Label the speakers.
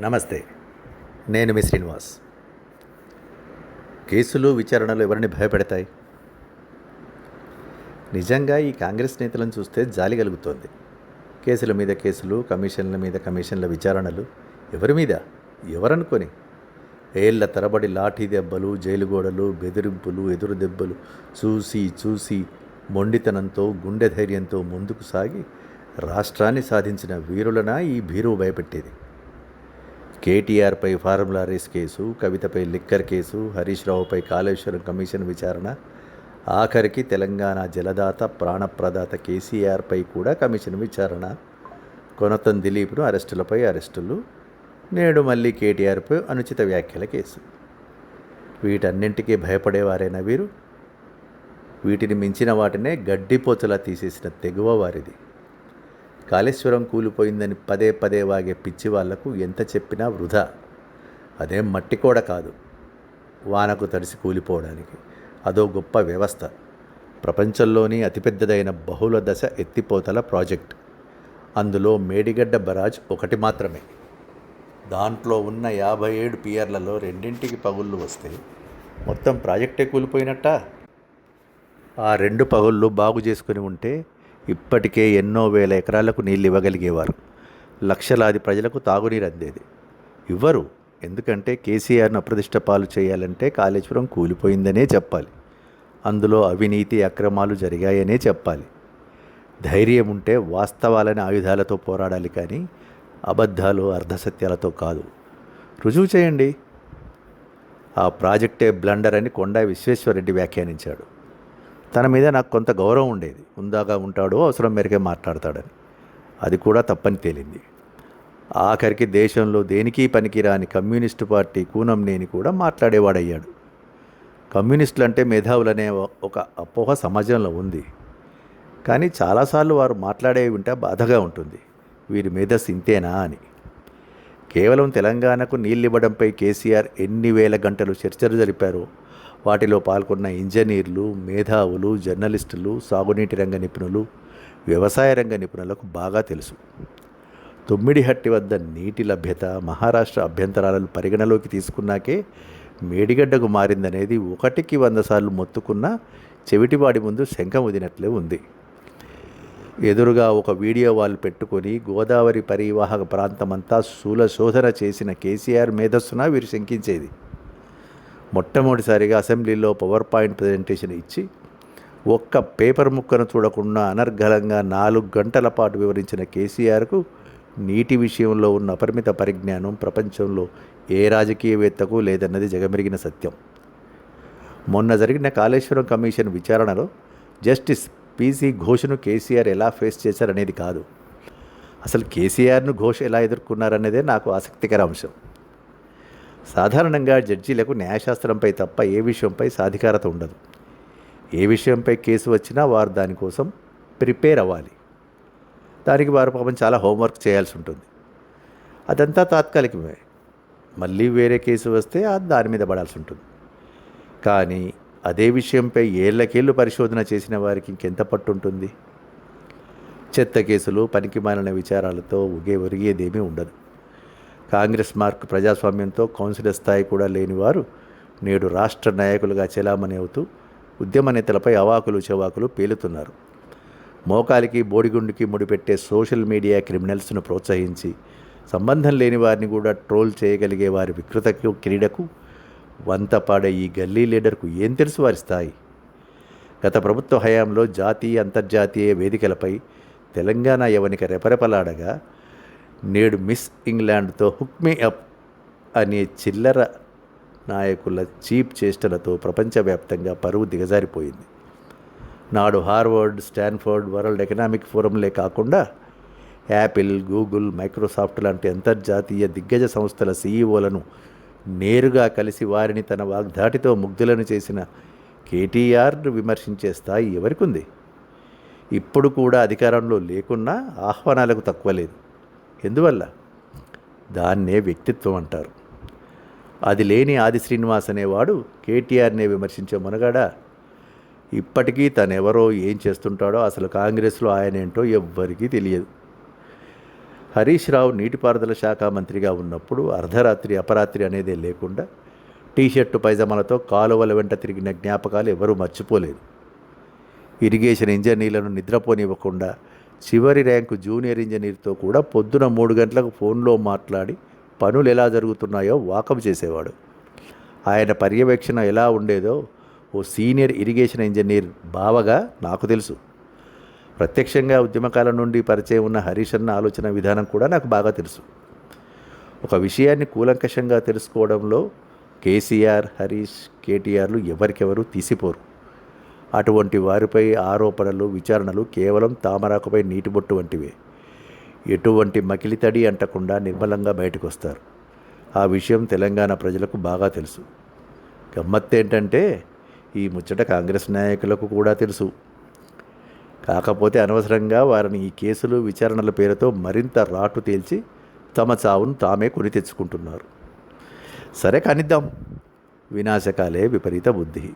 Speaker 1: నమస్తే నేను మీ శ్రీనివాస్. కేసులు విచారణలు ఎవరిని భయపెడతాయి? నిజంగా ఈ కాంగ్రెస్ నేతలను చూస్తే జాలి కలుగుతోంది. కేసుల మీద కేసులు కమిషన్ల మీద కమిషన్ల విచారణలు ఎవరి మీద? ఎవరనుకొని? ఏళ్ళ తరబడి లాఠీ దెబ్బలు జైలు గోడలు బెదిరింపులు ఎదురు దెబ్బలు చూసి చూసి మొండితనంతో గుండె ధైర్యంతో ముందుకు సాగి రాష్ట్రాన్ని సాధించిన వీరులన ఈ భీరువు భయపెట్టేది? కేటీఆర్పై ఫార్ములా రేస్ కేసు కవితపై లిక్కర్ కేసు హరీష్ రావుపై కాళేశ్వరం కమిషన్ విచారణ ఆఖరికి తెలంగాణ జలదాత ప్రాణప్రదాత కేసీఆర్పై కూడా కమిషన్ విచారణ. కొనతం దిలీప్ను అరెస్టులపై అరెస్టులు నేడు మళ్ళీ కేటీఆర్పై అనుచిత వ్యాఖ్యల కేసు. వీటన్నింటికీ భయపడేవారైనా వీరు? వీటిని మించిన వాటినే గడ్డిపోచలా తీసేసిన తెగువ వారిది. కాళేశ్వరం కూలిపోయిందని పదే పదే వాగే పిచ్చి వాళ్ళకు ఎంత చెప్పినా వృధా. అదేం మట్టి కూడా కాదు. వానకు తడిసి కూలిపోవడానికి అదో గొప్ప వ్యవస్థ. ప్రపంచంలోని అతిపెద్దదైన బహుళ దశ ఎత్తిపోతల ప్రాజెక్ట్. అందులో మేడిగడ్డ బరాజ్ ఒకటి మాత్రమే. దాంట్లో ఉన్న యాభై ఏడు పియర్లలో రెండింటికి పగుళ్ళు వస్తే మొత్తం ప్రాజెక్టే కూలిపోయినట్టా? ఆ రెండు పగుళ్ళు బాగు చేసుకుని ఉంటే ఇప్పటికే ఎన్నో వేల ఎకరాలకు నీళ్ళు ఇవ్వగలిగేవారు. లక్షలాది ప్రజలకు తాగునీరు అందేది. ఇవ్వరు. ఎందుకంటే కేసీఆర్ను అప్రదిష్ట పాలు చేయాలంటే కాళేశ్వరం కూలిపోయిందనే చెప్పాలి. అందులో అవినీతి అక్రమాలు జరిగాయనే చెప్పాలి. ధైర్యం ఉంటే వాస్తవాలని ఆయుధాలతో పోరాడాలి కానీ అబద్ధాలు అర్ధసత్యాలతో కాదు. రుజువు చేయండి. ఆ ప్రాజెక్టే బ్లండర్ అని కొండా విశ్వేశ్వరరెడ్డి వ్యాఖ్యానించాడు. తన మీద నాకు కొంత గౌరవం ఉండేది. ఉందాగా ఉంటాడో అవసరం మేరకే మాట్లాడతాడని. అది కూడా తప్పని తేలింది. ఆఖరికి దేశంలో దేనికి పనికిరాని కమ్యూనిస్టు పార్టీ కూనంనేని కూడా మాట్లాడేవాడయ్యాడు. కమ్యూనిస్టులు అంటే మేధావులనే ఒక అపోహ సమాజంలో ఉంది. కానీ చాలాసార్లు వారు మాట్లాడే వింటే బాధగా ఉంటుంది. వీరి మేధస్సు ఇంతేనా అని. కేవలం తెలంగాణకు నీళ్ళివ్వడంపై కేసీఆర్ ఎన్ని వేల గంటలు చర్చలు జరిపారో వాటిలో పాల్గొన్న ఇంజనీర్లు మేధావులు జర్నలిస్టులు సాగునీటి రంగ నిపుణులు వ్యవసాయ రంగ నిపుణులకు బాగా తెలుసు. తొమ్మిడిహట్టి వద్ద నీటి లభ్యత మహారాష్ట్ర అభ్యంతరాలను పరిగణలోకి తీసుకున్నాకే మేడిగడ్డకు మారిందనేది ఒకటికి వంద సార్లు మొత్తుకున్న చెవిటివాడి ముందు శంఖం వదినట్లే ఉంది. ఎదురుగా ఒక వీడియో వాళ్ళు పెట్టుకొని గోదావరి పరివాహక ప్రాంతమంతా శూల శోధన చేసిన కేసీఆర్ మేధస్సున వీరు శంకించేది. మొట్టమొదటిసారిగా అసెంబ్లీలో పవర్ పాయింట్ ప్రజెంటేషన్ ఇచ్చి ఒక్క పేపర్ ముక్కను చూడకుండా అనర్గళంగా నాలుగు గంటల పాటు వివరించిన కేసీఆర్కు నీటి విషయంలో ఉన్న అపరిమిత పరిజ్ఞానం ప్రపంచంలో ఏ రాజకీయవేత్తకు లేదన్నది జగమెరిగిన సత్యం. మొన్న జరిగిన కాళేశ్వరం కమిషన్ విచారణలో జస్టిస్ పీసీ ఘోష్ను కేసీఆర్ ఎలా ఫేస్ చేశారనేది కాదు. అసలు కేసీఆర్ను ఘోష్ ఎలా ఎదుర్కొన్నారనేదే నాకు ఆసక్తికర అంశం. సాధారణంగా జడ్జీలకు న్యాయశాస్త్రంపై తప్ప ఏ విషయంపై సాధికారత ఉండదు. ఏ విషయంపై కేసు వచ్చినా వారు దానికోసం ప్రిపేర్ అవ్వాలి. దానికి వారు పాపం చాలా హోంవర్క్ చేయాల్సి ఉంటుంది. అదంతా తాత్కాలికమే. మళ్ళీ వేరే కేసు వస్తే దాని మీద పడాల్సి ఉంటుంది. కానీ అదే విషయంపై ఏళ్ళకేళ్ళు పరిశోధన చేసిన వారికి ఇంకెంత పట్టు ఉంటుంది? చెత్త కేసులు పనికిమాలిన విచారాలతో ఉగే ఒరిగేదేమీ ఉండదు. కాంగ్రెస్ మార్క్ ప్రజాస్వామ్యంతో కౌన్సిలర్ స్థాయి కూడా లేనివారు నేడు రాష్ట్ర నాయకులుగా చెలామణి అవుతూ ఉద్యమ నేతలపై అవాకులు చెవాకులు పేలుతున్నారు. మోకాలికి బోడిగుండుకి ముడిపెట్టే సోషల్ మీడియా క్రిమినల్స్ను ప్రోత్సహించి సంబంధం లేని వారిని కూడా ట్రోల్ చేయగలిగే వారి వికృతకు క్రీడకు వంతపాడే ఈ గల్లీ లీడర్కు ఏం తెలుసు వారి స్థాయి? గత ప్రభుత్వ హయాంలో జాతీయ అంతర్జాతీయ వేదికలపై తెలంగాణ యవనిక రెపరెపలాడగా నేడు మిస్ ఇంగ్లాండ్తో హుక్మీ అప్ అనే చిల్లర నాయకుల చీప్ చేష్టలతో ప్రపంచవ్యాప్తంగా పరువు దిగజారిపోయింది. నాడు హార్వర్డ్ స్టాన్ఫర్డ్ వరల్డ్ ఎకనామిక్ ఫోరంలే కాకుండా యాపిల్ గూగుల్ మైక్రోసాఫ్ట్ లాంటి అంతర్జాతీయ దిగ్గజ సంస్థల సీఈఓలను నేరుగా కలిసి వారిని తన వాగ్దాటితో ముగ్ధులను చేసిన కేటీఆర్ను విమర్శించే స్థాయి ఎవరికి ఉంది ఇప్పుడు కూడా అధికారంలో లేకున్నా ఆహ్వానాలకు తక్కువ లేదు. ఎందువల్ల? దాన్నే వ్యక్తిత్వం అంటారు. అది లేని ఆది శ్రీనివాస్ అనేవాడు కేటీఆర్నే విమర్శించే మునగాడ? ఇప్పటికీ తనెవరో ఏం చేస్తుంటాడో అసలు కాంగ్రెస్లో ఆయన ఏంటో ఎవ్వరికీ తెలియదు. హరీష్ రావు నీటిపారుదల శాఖ మంత్రిగా ఉన్నప్పుడు అర్ధరాత్రి అపరాత్రి అనేదే లేకుండా టీషర్టు పైజామాలతో కాలువల వెంట తిరిగిన జ్ఞాపకాలు ఎవరూ మర్చిపోలేదు. ఇరిగేషన్ ఇంజనీర్లను నిద్రపోనివ్వకుండా చివరి ర్యాంకు జూనియర్ ఇంజనీర్తో కూడా పొద్దున మూడు గంటలకు ఫోన్లో మాట్లాడి పనులు ఎలా జరుగుతున్నాయో వాకప్ చేసేవాడు. ఆయన పర్యవేక్షణ ఎలా ఉండేదో ఓ సీనియర్ ఇరిగేషన్ ఇంజనీర్ బావగా నాకు తెలుసు. ప్రత్యక్షంగా ఉద్యమకాలం నుండి పరిచయం ఉన్న హరీష్ అన్న ఆలోచన విధానం కూడా నాకు బాగా తెలుసు. ఒక విషయాన్ని కూలంకషంగా తెలుసుకోవడంలో కేసీఆర్ హరీష్ కేటీఆర్లు ఎవరికెవరు తీసిపోరు. అటువంటి వారిపై ఆరోపణలు విచారణలు కేవలం తామరాకుపై నీటిబొట్టు వంటివే. ఎటువంటి మకిలితడి అంటకుండా నిర్మలంగా బయటకు వస్తారు ఆ విషయం తెలంగాణ ప్రజలకు బాగా తెలుసు. గమ్మత్తేంటంటే ఈ ముచ్చట కాంగ్రెస్ నాయకులకు కూడా తెలుసు. కాకపోతే అనవసరంగా వారిని ఈ కేసులు విచారణల పేరుతో మరింత రాటు తేల్చి తమ చావును తామే కొని తెచ్చుకుంటున్నారు. సరే కానిద్దాం. వినాశకాలే విపరీత బుద్ధి.